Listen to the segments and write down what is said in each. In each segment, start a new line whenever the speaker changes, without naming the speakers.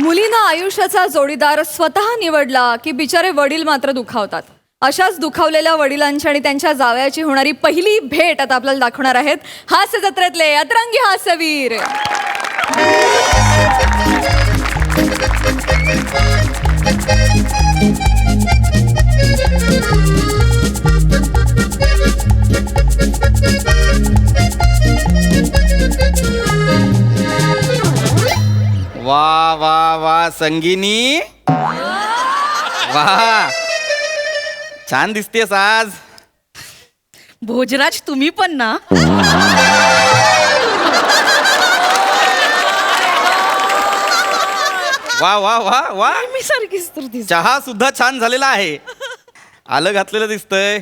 मुलीनं आयुष्याचा जोडीदार स्वतः निवडला की बिचारे वडील मात्र दुखावतात. अशाच दुखावलेल्या वडिलांची आणि त्यांच्या जावयाची होणारी पहिली भेट आता आपल्याला दाखवणार आहेत. हास्य जत्रेतले अतरंगी हास्यवीर.
वा वा वा संगीनी. वा. छान दिसतेस आज.
भोजराज तुम्ही पण ना?
वा वा वा वा.
मी सारखीच तर दिसते.
चहा सुद्धा छान झालेला आहे. आलं घातलेलं दिसतंय.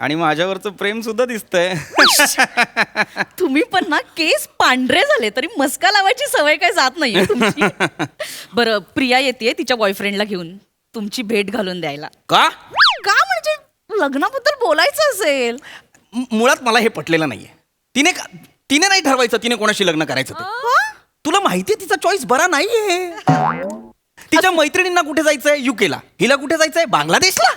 आणि माझ्यावरचं प्रेम सुद्धा दिसतंय.
तुम्ही पण ना केस पांढरे झाले तरी मस्का लावायची सवय काय जात नाहीये तुमची. बरं प्रिया येते तिच्या बॉयफ्रेंडला घेऊन. तुमची भेट घालून द्यायला.
का?
का म्हणजे लग्नाबद्दल बोलायचं असेल?
मु- मुळात मला हे पटलेलं नाहीये. तिने का- तिने नाही ठरवायचं तिने कोणाशी लग्न करायचं ते. तुला माहितीये तिचा चॉईस बरा नाहीये. तिच्या मैत्रिणींना कुठे जायचंय? युकेला हिला कुठे जायचंय? बांगलादेशला.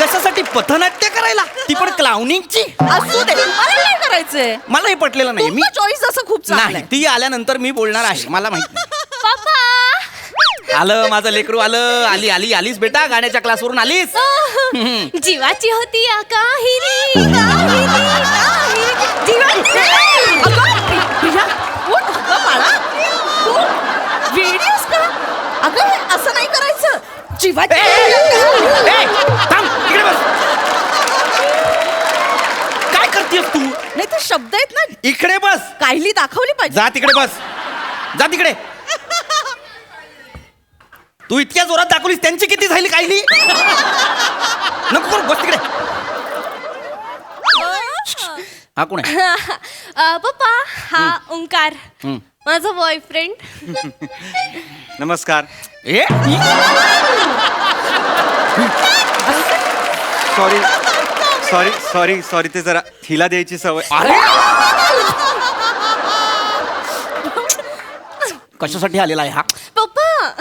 कशासाठी पथनाट्य करायला? ती पण क्लाउनिंगची
असू दे. मला करायचंय.
मला हे पटलेलं नाही. मी
चॉईस असं खूप चांगलं
नाही
आहे.
ती आल्यानंतर मी बोलणार आहे. मला माहिती आलं माझं लेकरू आलं. आली आली आलीस बेटा. गाण्याच्या क्लासवरून आलीस.
जीवाची होती काहिली
अगं, जीवाची.
काय करतेस तू?
नाही तर शब्द आहेत ना.
इकडे बस.
कायली दाखवली पाहिजे.
जा तिकडे बस. जा तिकडे. तू इतक्या जोरात दाखवलीस त्यांची किती झाली कायली नको करू बस तिकडे. हा कोण आहे?
पप्पा हा ओंकार. माझा बॉयफ्रेंड
नमस्कार.
ए?
सॉरी सॉरी सॉरी सॉरी ते जरा हिला द्यायची सवय.
अरे! कशासाठी आलेला आहे हा?
पप्पा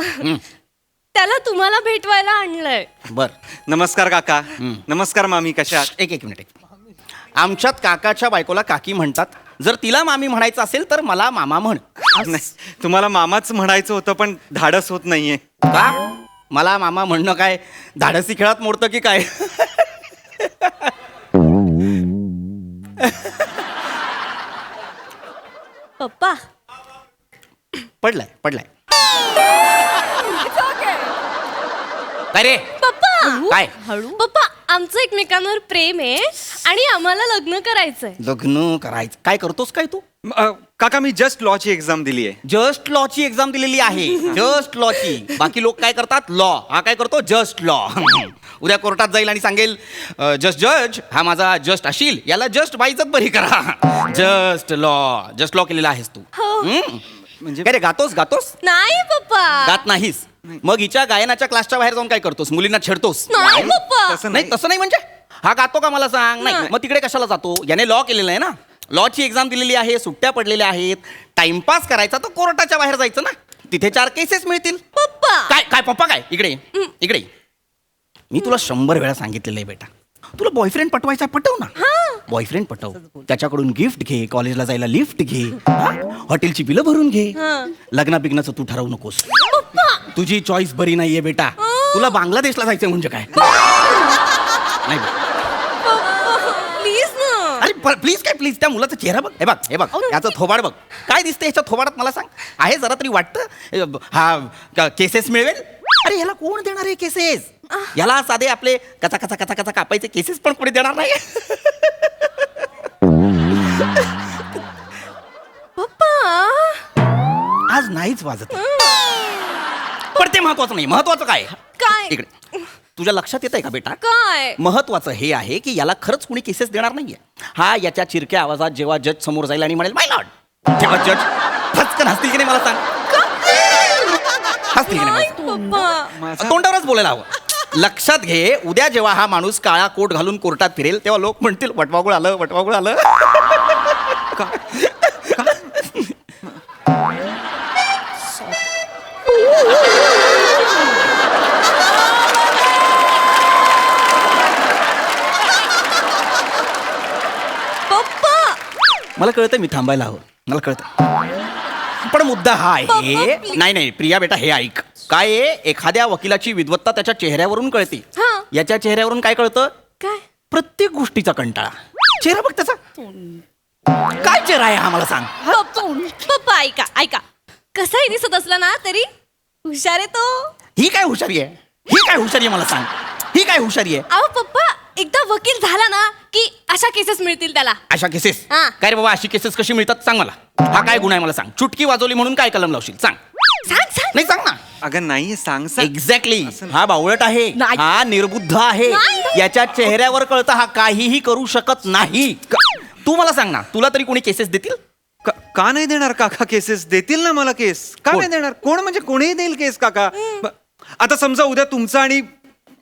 त्याला तुम्हाला भेटवायला आणलंय.
बर.
नमस्कार काका. नमस्कार मामी. कशा आहात?
एक एक मिनिट एक. आमच्यात काकाच्या बायकोला काकी म्हणतात. जर तिला मामी म्हणायचं असेल तर मला मामा म्हण.
नाही तुम्हाला मामाच म्हणायचं होतं पण धाडस होत नाहीये.
का? मला मामा म्हणणं काय? धाडसी खेळात मोडतं की काय?
पप्पा.
पडलाय पडलाय. काय रे?
पप्पा.
काय?
पप्पा. आमचं एकमेकांवर प्रेम आहे आणि आम्हाला लग्न करायचंय.
लग्न करायचं. काय करतोस काय तू?
म, अ, काका मी जस्ट लॉची एक्झाम दिली आहे.
जस्ट लॉची एक्झाम दिलेली आहे. जस्ट लॉची बाकी लोक काय करतात? लॉ हा काय करतो? जस्ट लॉ उद्या कोर्टात जाईल आणि सांगेल जस्ट जज हा माझा जस्ट अशील. याला जस्ट बाईचत बरी करा. जस्ट लॉ जस्ट लॉ केलेला आहेस तू. हम्म?
म्हणजे
काय रे गातोस गातोस?
नाही पप्पा.
गात नाहीस. मग हिच्या गायनाच्या क्लासच्या बाहेर जाऊन काय करतोस? मुलींना छेडतोस?
नाही पप्पा.
तसं
नाही.
नाही.
तसं नाही म्हणजे? हा गातो का मला सांग? नाही. मग तिकडे कशाला जातो? याने लॉ केलेलं आहे ना. लॉची एक्झाम दिलेली आहे सुट्ट्या पडलेल्या आहेत. टाइमपास करायचा तर कोर्टाच्या बाहेर जायचं ना. तिथे चार केसेस मिळतील.
पप्पा.
काय काय पप्पा काय? इकडे ये. इकडे ये. मी तुला शंभर वेळा सांगितलेलं आहे बेटा. तुला बॉयफ्रेंड पटवायचा आहे, पटव ना. बॉयफ्रेंड पटव. त्याच्याकडून गिफ्ट घे कॉलेजला जायला लिफ्ट घे. हा? हॉटेलची बिलं भरून घे. लग्ना बिग्नाचं तू ठरवू नकोस. तुझी चॉईस बरी नाहीये बेटा. तुला बांगलादेशला जायचंय म्हणजे काय? नाही बे.
प्लीज ना.
अरे प्लीज काय प्लीज त्या मुलाचा चेहरा बघ. हे बघ हे बघ. याचं थोबाड बघ. काय दिसते याच्या थोबाडात मला सांग? आहे जरा तरी वाटतं ब- हा केसेस मिळवेल? अरे याला कोण देणार आहे केसेस याला साधे आपले कचा कचा कचा कचा कापायचे केसेस पण कोणी देणार नाही?
पप्पा!
आज नाहीच वाजत. पण ते महत्वाचं नाही. महत्वाचं काय?
काय?
इकडे. तुझ्या लक्षात येत आहे का बेटा?
काय?
महत्वाचं हे आहे की याला खरंच कुणी केसेस देणार नाहीये. हा याच्या चिरक्या आवाजात जेव्हा जज समोर जाईल आणि म्हणेल माय लॉर्ड तेव्हा जज फचकन हसतील की नाही मला सांग. हसतील की नाही मला
नाही पप्पा.
सांग? तोंडावरच बोलायला हवं. लक्षात घे उद्या जेव्हा हा माणूस काळा कोट घालून कोर्टात फिरेल तेव्हा लोक म्हणतील वटवागुळ आलं वटवागुळ आलं. मला कळतं मी थांबायला हवं. मला कळतं पण मुद्दा हा आहे. नाही नाही प्रिया बेटा हे ऐक. काय आहे? एखाद्या वकिलाची विद्वत्ता त्याच्या चेहऱ्यावरून कळते.
हा.
याच्या चेहऱ्यावरून काय कळतं?
काय?
प्रत्येक गोष्टीचा कंटाळा. चेहरा बघ त्याचा. काय चेहरा आहे हा मला सांग.
पप्पा ऐका ऐका. कसाही दिसत असला ना तरी हुशार आहे तो.
ही काय हुशारी आहे? ही काय हुशारी आहे मला सांग. ही काय हुशारी आहे?
अहो पप्पा एकदा वकील झाला ना की अशा केसेस मिळतील त्याला.
अशा केसेस
हा.
काय रे बाबा अशी केसेस कशी मिळतात? सांग मला. हा काय गुन्हा आहे मला सांग. चुटकी वाजवली म्हणून काय कलम लावशील? सांग.
सांग सांग.
नाही सांग ना.
अगं नाही सांग सांग.
एक्झॅक्टली हा बावळट आहे.
नाही.
हा निर्बुद्ध आहे.
नाही.
याच्या चेहऱ्यावर कळतं हा काहीही करू शकत नाही. तू मला सांग ना तुला तरी कोणी केसेस देतील?
का- का नाही देणार काका केसेस देतील ना मला केस का
कोण?
नाही देणार? कोण म्हणजे कोणीही देईल केस काका? ब- आता समजा उद्या तुमचं आणि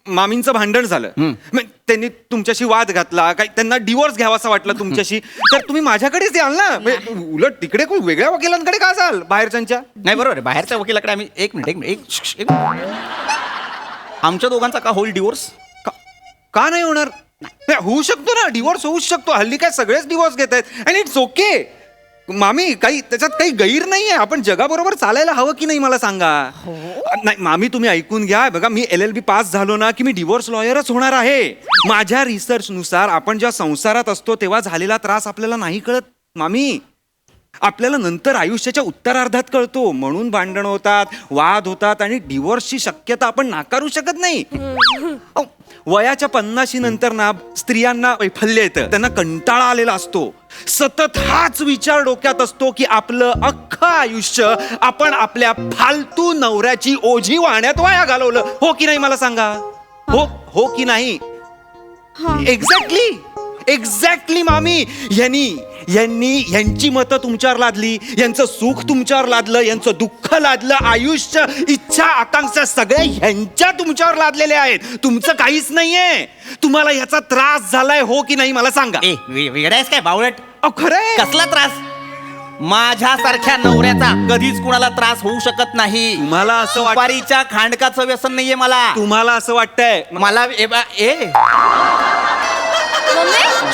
मामींचं भांडण झालं. मग त्यांनी तुमच्याशी वाद घातला काही त्यांना डिवोर्स घ्यावासा वाटला तुमच्याशी तर तुम्ही माझ्याकडेच याल ना? म्हणजे उलट तिकडे कोण वेगळ्या वकिलांकडे का जाल? बाहेरच्यांच्या?
नाही बरोबर आहे. बाहेरच्या वकिलाकडे आम्ही एक मिनिट एक मिनिट एक- श्श, एक मिनिट. आमच्या दोघांचा का होईल डिवोर्स
का का नाही होणार? नाही, होऊ शकतो ना डिवोर्स होऊ शकतो. हल्ली काय सगळेच डिवोर्स घेत आहेत आणि इट्स ओके मामी काही त्याच्यात काही गैर नाहीये. आपण जगाबरोबर चालायला हवं की नाही मला सांगा. नाही मामी तुम्ही ऐकून घ्या. बघा मी एल एल बी पास झालो ना की मी डिवोर्स लॉयरच होणार आहे. माझ्या रिसर्च नुसार आपण जेव्हा संसारात असतो तेव्हा झालेला त्रास आपल्याला नाही कळत मामी. आपल्याला नंतर आयुष्याच्या उत्तरार्धात कळतो. म्हणून भांडण होतात वाद होतात आणि डिवोर्सची शक्यता आपण नाकारू शकत नाही. वयाच्या पन्नाशी नंतर ना स्त्रियांना वैफल्य येतं. त्यांना कंटाळा आलेला असतो. सतत हाच विचार डोक्यात असतो की आपलं अख्खं आयुष्य आपण आपल्या फालतू नवऱ्याची ओझी वाहण्यात वाया घालवलं. हो की नाही मला सांगा? हो हो की नाही? एक्झॅक्टली एक्झॅक्टली मामी. यांनी यांनी यांची मतं तुमच्यावर लादली यांचं सुख तुमच्यावर लादलं यांचं दुःख लादलं आयुष्य इच्छा आकांक्षा सगळे ह्यांच्या तुमच्यावर लादलेले आहेत. तुमचं काहीच नाहीये. तुम्हाला ह्याचा त्रास झालाय हो की नाही मला सांगा.
ए वे- वेगळा आहेस काय बावळट?
अहो, खरंय
कसला त्रास? माझ्यासारख्या नवऱ्याचा कधीच कुणाला त्रास होऊ शकत नाही.
तुम्हाला असं वाट
सुपारीच्या खांडकाचं व्यसन नाहीये मला.
तुम्हाला असं वाटतंय.
मला ए बा- ए.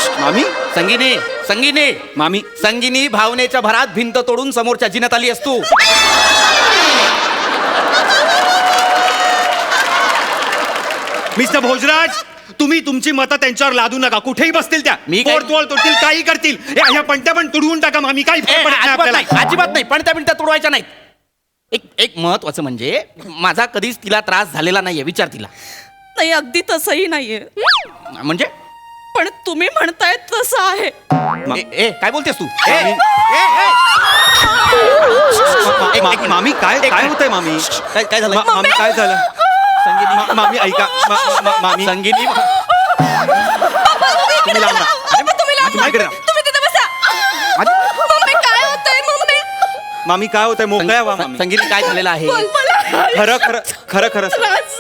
मामी?
संगिनी संगिनी.
मामी?
संगिनी भावनेच्या भरात भिंत तोडून समोरच्या जिनत आली असतू
मिस्टर भोजराज तुम्ही तुमची मतं त्यांच्यावर लादू नका. कुठेही बसतील त्या.
मी काय-
तोडतील काही करतील. ह्या पंट्या पण तुडवून टाका मामी. काही
ए,
फरक पडत नाही
अजिबात
आपल्याला.
नाही अजिबात नाही. पण त्या मिनिटात तोडवायच्या नाहीत. एक एक महत्वाचं म्हणजे माझा कधीच तिला त्रास झालेला नाहीये विचार तिला.
नाही अगदी तसंही नाहीये.
म्हणजे?
पण तुम्ही म्हणताय तसं आहे.
ए, ए काय बोलतेस तू? ए,
मामी.
ए, ए.
मा-
एक-
मा-
एक-
मामी काय काय होतंय मामी?
काय काय झालं?
मा- मामी काय झालं?
संगिनी.
मा- मामी ऐका. मा- मा- मामी.
संगिनी.
तुम्ही लांब राहा.
तुम्ही लांब राहा.
राहा.
तुम्ही तिथे बसा. मम्मी काय होतंय मम्मी?
मामी काय होतंय? मोकळ्या व्हा मामी.
संगिनी काय झालेलं आहे?
खरं खरं खरं खरं
त्रास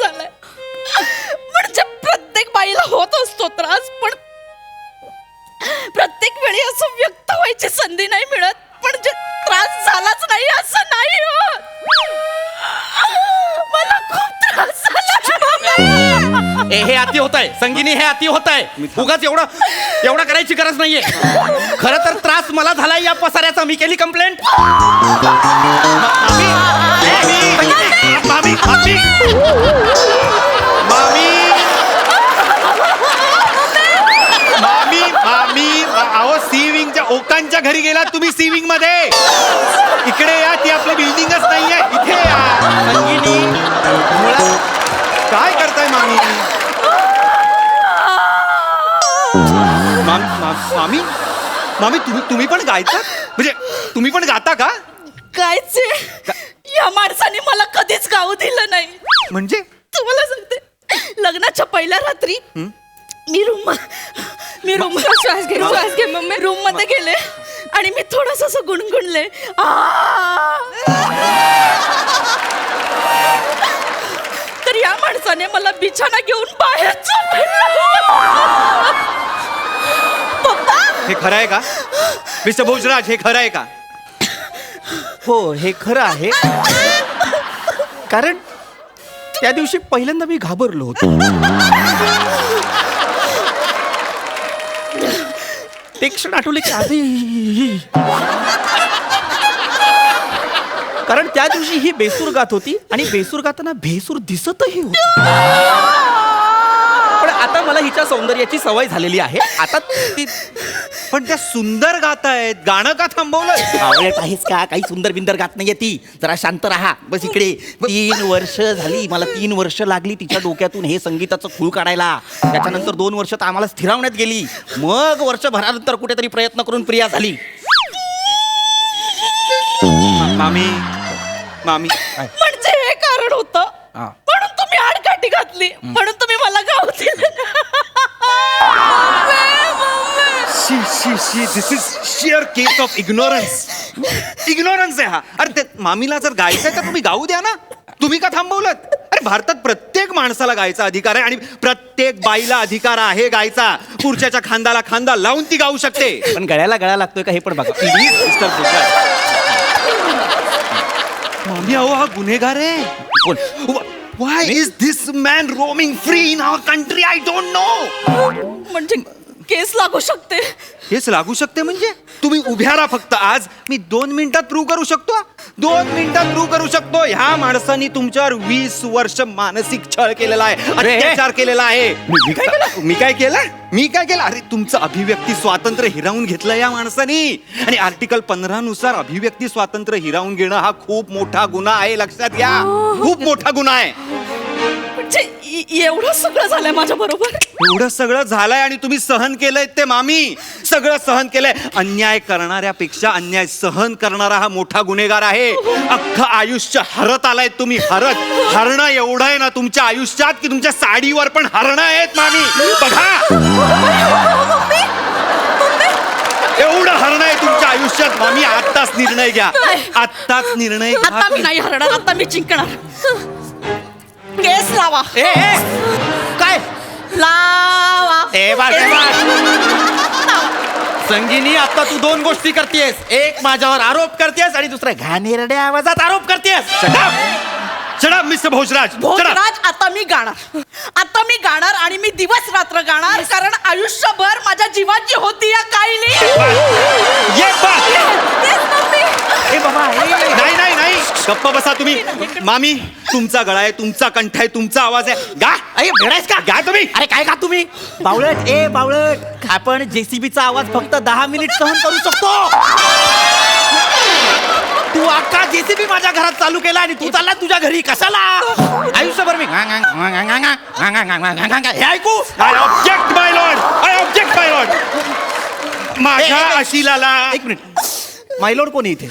असं व्यक्त व्हायची संधी नाही मिळत पण जे त्रास झालाच नाही असं नाही होत मला खूप त्रास झाला.
ए हे अति होत आहे संगिनी हे अति होत आहे उगाच एवढं एवढं करायची गरज नाहीये. खरं तर त्रास मला झाला या पसाऱ्याचा. मी केली कंप्लेंट
मामी मामी मामी मामी ओकांच्या घरी गेलात तुम्ही सी विंगमध्ये. इकडे या ती आपली बिल्डिंगच नाहीये. इथे या.
संगिनी मुळात
काय करताय मामी? माम- माम- मामी? मामी तुम्ही तुम्ही पण गायतात म्हणजे तुम्ही पण गाता का?
कायचे या माणसाने मला कधीच गाऊ दिलं नाही.
म्हणजे?
तुम्हाला सांगते. लग्नाच्या पहिल्या रात्री मी रूम मी रूम श्वास घे श्वास घे मम्मी. रूममध्ये गेले आणि मी थोडस असं गुणगुणले. तर या माणसाने मला बिछाना घेऊन बाहेर. पप्पा?
हे खरं आहे का? मिस्टर भोजराज हे खरं आहे का?
हो हे खरं आहे. कारण त्या दिवशी पहिल्यांदा मी घाबरलो होतो. ते क्षण आठवले की? आधी कारण त्या दिवशी ही बेसूर गात होती आणि बेसूर गाताना भेसूर दिसतही होती. आता मला हिच्या सौंदर्याची सवय झालेली आहे. आता ती
पण त्या सुंदर गातायत गाणं का थांबवलं
आवडत आहेस का? काही सुंदर बिंदर गात नाहीये ती. जरा शांत राहा. बस इकडे. तीन वर्ष झाली. मला तीन वर्ष लागली तिच्या डोक्यातून हे संगीताचं खूळ काढायला. त्याच्यानंतर दोन वर्ष तर आम्हाला स्थिरावण्यात गेली. मग वर्षभरानंतर कुठेतरी प्रयत्न करून प्रिया झाली.
मामी. मामी.
म्हणजे हे कारण होतं. म्हणून तुम्ही आडकाठी घातली. म्हणून तुम्ही मला गाव दिलं.
शी शी this is sheer case of ignorance ignorance आहे हा. अरे ते मामीला जर गायचंय तर तुम्ही गाऊ द्या ना. तुम्ही का थांबवलं अरे भारतात प्रत्येक माणसाला गायचा अधिकार आहे आणि प्रत्येक बाईला अधिकार आहे गायचा. पुढच्याच्या खांद्याला खांदा लावून ती गाऊ शकते.
पण गळ्याला गळा लागतोय का हे पण बघा.
Please mister Gujarat. मामी अहो हा गुन्हेगार आहे.
कोण?
Why is this man roaming free in our country I don't know
म्हणजे केस लागू शकते.
हेच लागू शकते म्हणजे? तुम्ही उभ्या राहा फक्त आज. मी दोन मिनिटात प्रूव्ह करू शकतो? दोन मिनिटात प्रूव्ह करू शकतो. ह्या माणसानी तुमच्यावर वीस वर्ष मानसिक छळ केलेला आहे अत्याचार केलेला आहे.
मी- मी काय केलं?
मी काय केलं? मी काय केलं? अरे तुमचं अभिव्यक्ती स्वातंत्र्य हिरावून घेतलं या माणसानी. आणि आर्टिकल पंधरा नुसार अभिव्यक्ती स्वातंत्र्य हिरावून घेणं हा खूप मोठा गुन्हा आहे. लक्षात घ्या. खूप मोठा गुन्हा आहे.
म्हणजे एवढं सगळं झालंय माझ्या बरोबर?
एवढं सगळं झालंय आणि तुम्ही सहन केलंय ते मामी. सगळं सहन केलंय. अन्याय करणाऱ्यापेक्षा अन्याय सहन करणारा हा मोठा गुन्हेगार आहे. अख्खं आयुष्य हरत आलाय तुम्ही हरत. हरणं एवढं आहे ना तुमच्या आयुष्यात की तुमच्या साडीवर पण हरणं आहेत मामी. बघा. एवढं हरणं आहे तुमच्या आयुष्यात मामी. आत्ताच निर्णय घ्या. आत्ताच निर्णय घ्या
आता मी नाही हरणार आता मी जिंकणार. केस लावा.
ए, ए, काय?
लावा.
ए बाळ, ए. संगीनी आता तू दोन गोष्टी करतेस. एक माझ्यावर आरोप करतेस आणि दुसरा घाणेरड्या आवाजात आरोप करतेस.
चढा मिस्टर भोजराज चढा
भोजराज आता मी गाणार. आता मी गाणार आणि मी दिवस रात्र गाणार कारण आयुष्यभर माझ्या जीवाची होती या काळी
ये बात ए बाबा ए. नाही नाही नाही गप्पा बसा तुम्ही. मामी तुमचा गळा आहे तुमचा कंठ आहे तुमचा आवाज आहे. गा.
अरे भेडायच का?
गा तुम्ही.
अरे काय का तुम्ही? बावळट ए बावळट. आपण जेसीबीचा आवाज फक्त दहा मिनिट सहन करू शकतो. तू अख्खा जेसीबी माझ्या घरात चालू केला आणि तू चालला तुझ्या घरी. कशाला? आयुष्यभर मी. हे ऐकू.
I object my lord I object my lord माझ्या आशिलाला
एक मिनिट. मायलोड कोणी इथे?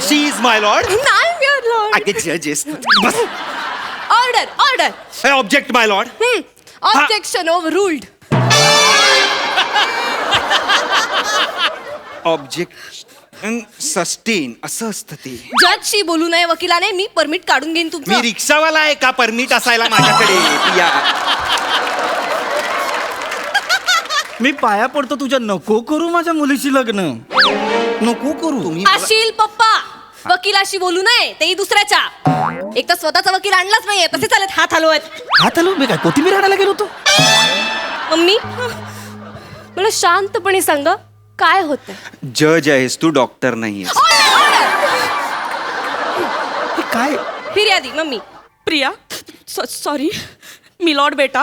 शी इज माय लॉर्ड
नाही युअर लॉर्ड
आय गेट जजेस बस
order order
I object my lord
objection overruled
object sustain असं असतं ते
जजशी बोलू नये वकिलाने मी परमिट काढून घेईन
मी
तुमचं
रिक्षावाला आहे का परमिट असायला माझ्याकडे या
मी पाया पडतो तुझ्या नको करू माझ्या मुलीशी लग्न. नको करू.
तुम्ही
आशील पप्पा. वकिलाशी बोलू नये तेही दुसऱ्याच्या. एक तर स्वतःचा वकील आणलाच नाहीये तसे चालत हात हलवत.
हात हलव मी काय कोथिंबीर आणायला गेलो होतो?
मम्मी मला शांतपणे सांगा काय होत
जज आहेस तू डॉक्टर नाही
हे काय?
फिर्यादी मम्मी.
प्रिया सॉरी मिलॉर्ड बेटा.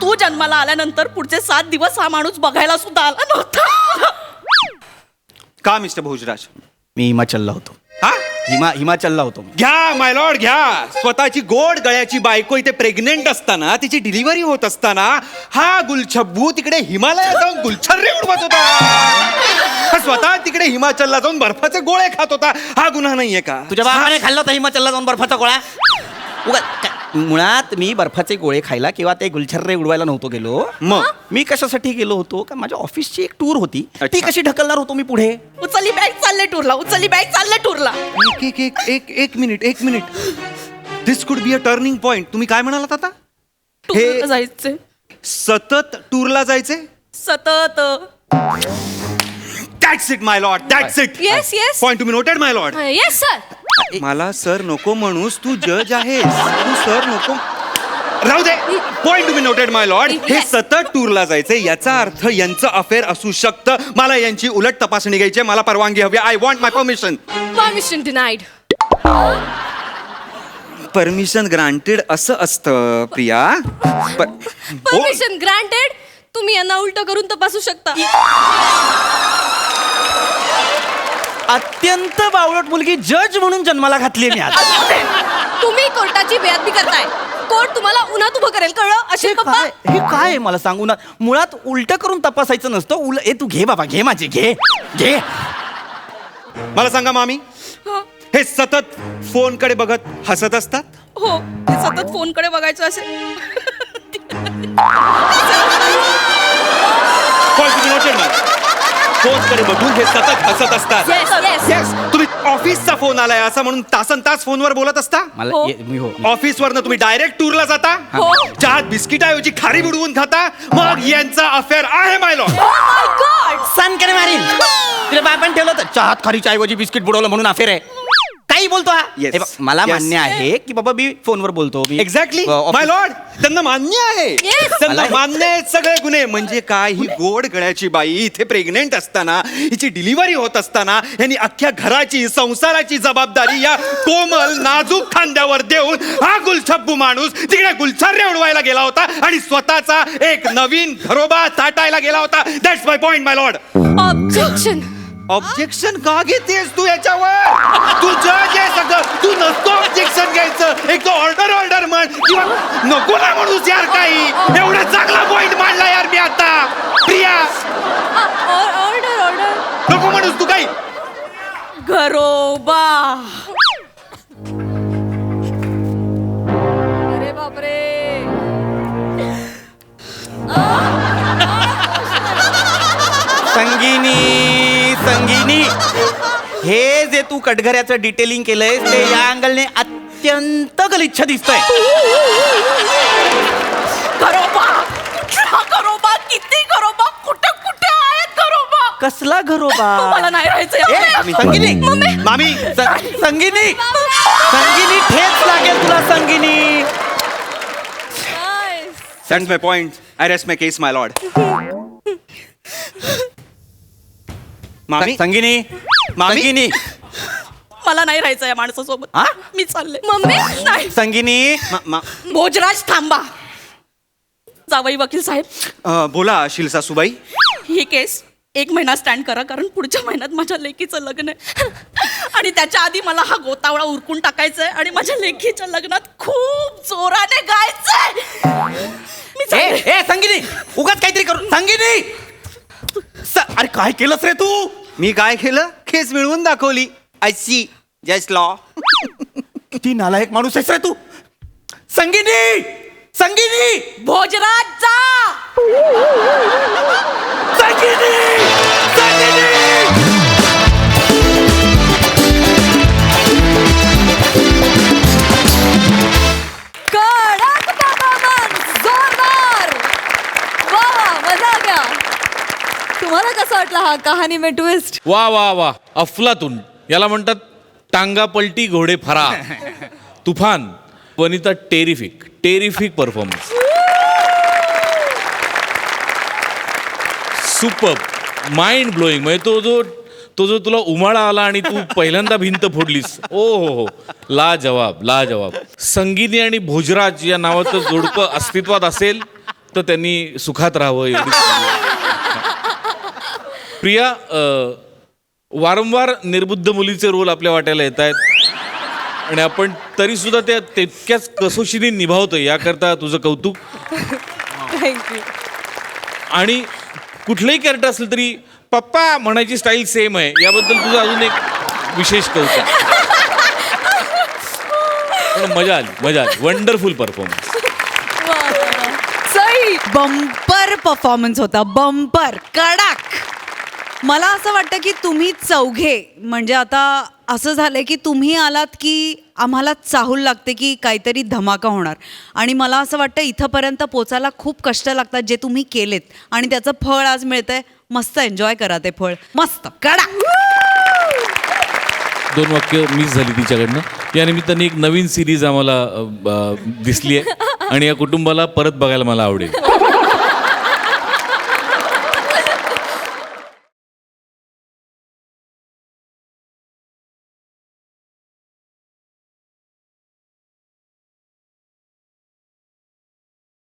तू जन्माला आल्यानंतर पुढचे सात दिवस हा माणूस बघायला सुद्धा आला नव्हता.
का मिस्टर भोजराज
मी हिमाचलला होतो.
हा?
हिमा हिमाचलला होतो मी.
घ्या माय लॉर्ड घ्या. स्वतःची गोड गळ्याची बायको इथे प्रेग्नेंट असताना तिची डिलिव्हरी होत असताना हा गुलछब्बू तिकडे हिमालयात जाऊन गुलछर्रे उडवत होता. हा स्वतः तिकडे हिमाचलला जाऊन बर्फाचे गोळे खात होता. हा गुन्हा नाहीये का?
तुझ्या बाबाने खाल्ला होता हिमाचलला जाऊन बर्फाचा गोळा? उगा मुळात मी बर्फाचे गोळे खायला किंवा ते गुलछर्रे उडवायला नव्हतो गेलो.
मग?
मी कशासाठी गेलो होतो? का माझ्या ऑफिसची एक टूर होती. ती
अच्छा.
कशी ढकलणार होतो मी पुढे?
उचलली बॅग चालले टूरला उचलली बॅग चालले टूरला.
एक एक एक एक एक मिनिट एक minute. This could be a turning point तुम्ही काय म्हणालात आता?
टूरला जायचे.
सतत टूरला जायचे?
सतत.
That's it my lord that's it
Yes, yes.
Point to me noted my lord
yes sir
मला सर नको म्हणूस तू जज आहेस. तू सर नको. राहू दे. Point to be noted my lord हे. सतत टूरला जायचंय. याचा अर्थ यांचं अफेअर असू शकतं. मला यांची उलट तपासणी घ्यायची आहे. मला परवानगी हवी I want my permission
permission denied
permission granted असं असतं प्रिया.
परमिशन ग्रांटेड तुम्ही यांना उलट करून तपासू शकता.
अत्यंत बावळट मुलगी जज म्हणून जन्माला घातली मी आज.
तुम्ही कोर्टाची बेअदबी करताय. कोर्ट तुम्हाला उन्हात उभं करेल कळलं?
हे
अशी पप्पा?
काय? हे काय आहे मला सांगू? ना मुळात उलट करून तपासायचं नसतं. उल ए तू घे बाबा घे माझे घे. घे.
मला सांगा मामी हे? सतत फोनकडे बघत हसत असतात?
हो ते सतत फोनकडे बघायचं असेल.
फोनकडे बघून हे सतत हसत असतात.
येस येस
येस तुम्ही ऑफिसचा फोन आलाय असं म्हणून तासन तास फोनवर बोलत असता?
मला
हो.
ये- मी हो.
ऑफिस वरनं तुम्ही डायरेक्ट टूरला जाता?
हो.
चहात बिस्किट ऐवजी खारी बुडवून खाता? मग यांचा अफेअर आहे माय लॉर्ड
माय गॉड
सन करे मारीन तुला बापान ठेवलं तर चहात खारीच्या ऐवजी बिस्किट बुडवलं म्हणून अफेर आहे. काही बोलतो हा.
Yes.
हे बघ, मला
Yes.
मान्य आहे की बाबा मी फोनवर बोलतो मी
एक्झॅक्टली
अ,
माय लॉर्ड त्यांना मान्य आहे.
Yes.
त्यांना
मला-
मान्य आहेत सगळे गुन्हे. म्हणजे काय? ही गोड गळ्याची बाई इथे प्रेग्नेंट असताना हिची डिलिव्हरी होत असताना यांनी अख्ख्या घराची संसाराची जबाबदारी या कोमल नाजूक खांद्यावर देऊन हा गुलछब्बू माणूस तिकडे गुलछर्रे उडवायला गेला होता आणि स्वतःचा एक नवीन घरोबा थाटायला गेला होता. That's my point my lord
objection
objection का घेतेस तू याच्यावर? तू जज आहे सगळं तू नसतो ऑब्जेक्शन घ्यायचं. एक तो ऑर्डर ऑर्डर म्हण. किंवा नको ना म्हणूस यार काही. एवढा चांगला पॉइंट मांडला यार मी आता. प्रिया.
ऑर्डर ऑर्डर
नको म्हणूस तू काही.
घरोबा
अरे बापरे.
संगीनी. संगीनी. हे जे तू कटघऱ्याचं डिटेलिंग केलंय ते या अँगलने अत्यंत गलिच्छ दिसतंय.
घरोबा कुठला घरोबा किती घरोबा कुठे कुठे आहेत घरोबा
कसला घरोबा
मला नाही राहायचं
ए,
यामध्ये.
संगिनी
मामी
स- संगिनी. संगिनी ठेच लागेल तुला संगिनी.
Send my point I rest my case my lord मामी?
संगिनी?
मामी?
मला नाही राहायचं या माणसासोबत.
हा?
मी चालले.
मम्मी
नाही.
संगिनी?
मा- मा-
भोजराज थांबा. जावई वकील साहेब.
अ, बोला शिल सासूबाई
ही केस एक महिना स्टँड करा कारण पुढच्या महिन्यात माझ्या लेकीचं लग्न आहे. आणि त्याच्या आधी मला हा गोतावळा उरकून टाकायचा आहे आणि माझ्या लेकीच्या लग्नात खूप जोराने गायचंय. मी
ए
चालले.
ए संगिनी उगाच काहीतरी करू. संगिनी! स- अरे काय केलंस रे तू?
मी काय केलं? केस मिळवून दाखवली. आय सी जस्ट लॉ
किती नालायक माणूस आहेस रे तू? संगिनी! संगिनी!
भोजराज जा
संगिनी! संगिनी!
कहाणी में ट्विस्ट
वा वा वा. अफलातून. याला म्हणतात टांगा पलटी घोडे फरा. तुफान. Vanita terrific terrific performance super mind blowing म्हणजे तो जो तो जो तुला उमाळा आला आणि तू पहिल्यांदा भिंत फोडलीस. ओ हो हो. ला जवाब ला जवाब संगीनी आणि भोजराज या नावाचं जोडपं अस्तित्वात असेल तर त्यांनी सुखात राहावं एवढी. प्रिया वारंवार निर्बुद्ध मुलीचे रोल आपल्या वाट्याला येत आहेत. आणि आपण तरी सुद्धा त्या तितक्याच कसोशीने निभावतो याकरता तुझं कौतुक.
थँक्यू
आणि कुठलंही कॅरेक्टर असलं तरी पप्पा म्हणायची स्टाईल सेम आहे. याबद्दल तुझं अजून एक विशेष कौतुक. पण मजा आली मजा आली. Wonderful performance
Sai
bumper performance होता. बंपर कडक. मला असं वाटतं की तुम्ही चौघे म्हणजे आता असं झालंय की तुम्ही आलात की आम्हाला चाहूल लागते की काहीतरी धमाका होणार. आणि मला असं वाटतं इथंपर्यंत पोचायला खूप कष्ट लागतात जे तुम्ही केलेत. आणि त्याचं फळ आज मिळतंय. मस्त एन्जॉय करा ते फळ. मस्त. कडा
दोन वाक्य मिस झाली तिच्याकडनं. या निमित्ताने एक नवीन सिरीज आम्हाला अ, दिसली आहे आणि या कुटुंबाला परत बघायला मला आवडेल.